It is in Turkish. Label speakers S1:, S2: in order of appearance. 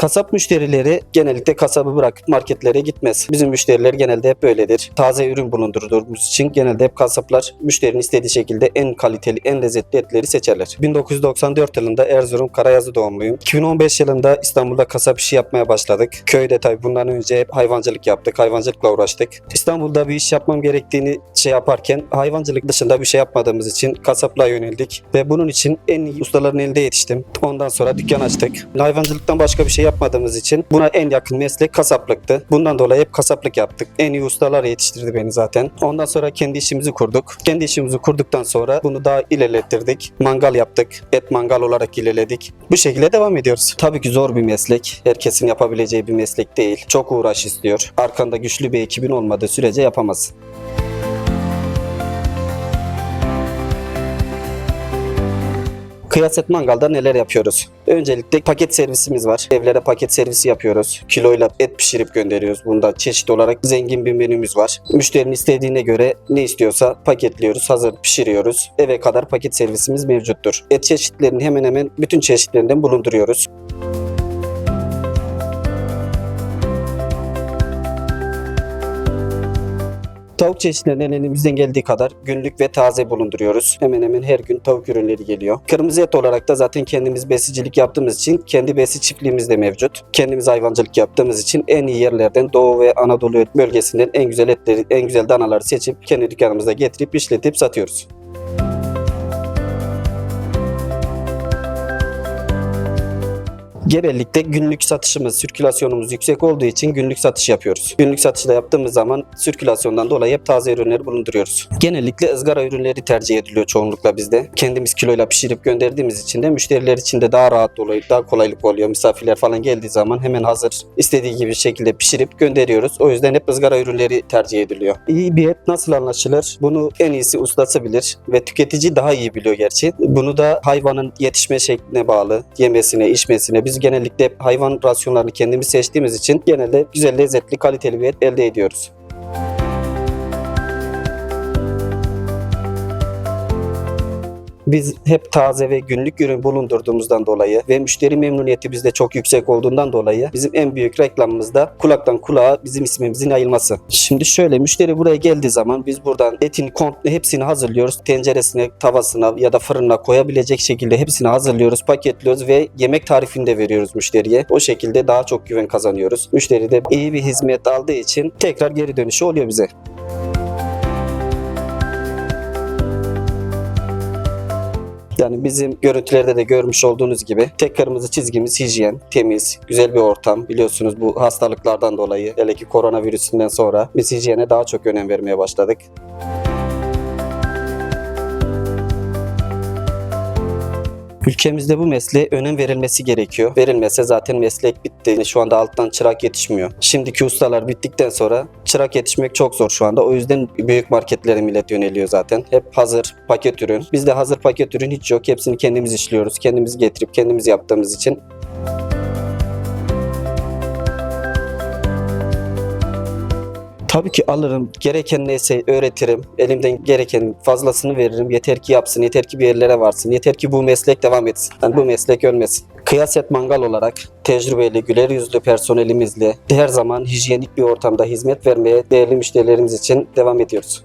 S1: Kasap müşterileri genellikle kasabı bırakıp marketlere gitmez. Bizim müşteriler genelde hep böyledir. Taze ürün bulundurduğumuz için genelde hep kasaplar müşterinin istediği şekilde en kaliteli, en lezzetli etleri seçerler. 1994 yılında Erzurum Karayazı doğumluyum. 2015 yılında İstanbul'da kasap işi yapmaya başladık. Köyde tabii bundan önce hep hayvancılık yaptık, hayvancılıkla uğraştık. İstanbul'da bir iş yapmam gerektiğini şey yaparken hayvancılık dışında bir şey yapmadığımız için kasaplığa yöneldik ve bunun için en iyi ustaların elinde yetiştim. Ondan sonra dükkan açtık. Hayvancılıktan başka bir şey yapmadığımız için buna en yakın meslek kasaplıktı. Bundan dolayı hep kasaplık yaptık. En iyi ustalar yetiştirdi beni zaten. Ondan sonra kendi işimizi kurduk. Kendi işimizi kurduktan sonra bunu daha ilerlettirdik. Mangal yaptık. Et mangal olarak ilerledik. Bu şekilde devam ediyoruz. Tabii ki zor bir meslek. Herkesin yapabileceği bir meslek değil. Çok uğraş istiyor. Arkanda güçlü bir ekibin olmadığı sürece yapamazsın. Kıyaset Mangal'da neler yapıyoruz? Öncelikle paket servisimiz var. Evlere paket servisi yapıyoruz. Kiloyla et pişirip gönderiyoruz. Bunda çeşit olarak zengin bir menümüz var. Müşterinin istediğine göre ne istiyorsa paketliyoruz, hazır pişiriyoruz. Eve kadar paket servisimiz mevcuttur. Et çeşitlerini hemen hemen bütün çeşitlerinden bulunduruyoruz. Tavuk çeşitlerinden elimizden geldiği kadar günlük ve taze bulunduruyoruz. Hemen hemen her gün tavuk ürünleri geliyor. Kırmızı et olarak da zaten kendimiz besicilik yaptığımız için kendi besi çiftliğimiz de mevcut. Kendimiz hayvancılık yaptığımız için en iyi yerlerden Doğu ve Anadolu bölgesinden en güzel etleri, en güzel danaları seçip kendi dükkanımıza getirip işletip satıyoruz. Genellikle günlük satışımız, sirkülasyonumuz yüksek olduğu için günlük satış yapıyoruz. Günlük satışda yaptığımız zaman sirkülasyondan dolayı hep taze ürünleri bulunduruyoruz. Genellikle ızgara ürünleri tercih ediliyor çoğunlukla bizde. Kendimiz kiloyla pişirip gönderdiğimiz için de müşteriler için de daha rahat oluyor, daha kolaylık oluyor. Misafirler falan geldiği zaman hemen hazır istediği gibi şekilde pişirip gönderiyoruz. O yüzden hep ızgara ürünleri tercih ediliyor. İyi bir et nasıl anlaşılır? Bunu en iyisi ustası bilir ve tüketici daha iyi biliyor gerçi. Bunu da hayvanın yetişme şekline bağlı, yemesine, içmesine. Biz genellikle hep hayvan rasyonlarını kendimiz seçtiğimiz için genelde güzel, lezzetli, kaliteli bir et elde ediyoruz. Biz hep taze ve günlük ürün bulundurduğumuzdan dolayı ve müşteri memnuniyeti bizde çok yüksek olduğundan dolayı bizim en büyük reklamımız da kulaktan kulağa bizim ismimizin yayılması. Şimdi şöyle müşteri buraya geldiği zaman biz buradan etin komple hepsini hazırlıyoruz. Tenceresine, tavasına ya da fırına koyabilecek şekilde hepsini hazırlıyoruz, paketliyoruz ve yemek tarifini de veriyoruz müşteriye. O şekilde daha çok güven kazanıyoruz. Müşteri de iyi bir hizmet aldığı için tekrar geri dönüşü oluyor bize. Yani bizim görüntülerde de görmüş olduğunuz gibi tek kırmızı çizgimiz hijyen, temiz, güzel bir ortam. Biliyorsunuz bu hastalıklardan dolayı, hele ki koronavirüsünden sonra biz hijyene daha çok önem vermeye başladık. Ülkemizde bu mesleğe önem verilmesi gerekiyor. Verilmese zaten meslek bitti. Şu anda alttan çırak yetişmiyor. Şimdiki ustalar bittikten sonra çırak yetişmek çok zor şu anda. O yüzden büyük marketlere millet yöneliyor zaten. Hep hazır paket ürün. Bizde hazır paket ürün hiç yok. Hepsini kendimiz işliyoruz. Kendimiz getirip kendimiz yaptığımız için Tabii ki alırım. Gereken neyse öğretirim. Elimden gereken fazlasını veririm. Yeter ki yapsın, yeter ki bir yerlere varsın. Yeter ki bu meslek devam etsin. Yani bu meslek ölmesin. Kıyaset Mangal olarak tecrübeli, güler yüzlü personelimizle her zaman hijyenik bir ortamda hizmet vermeye değerli müşterilerimiz için devam ediyoruz.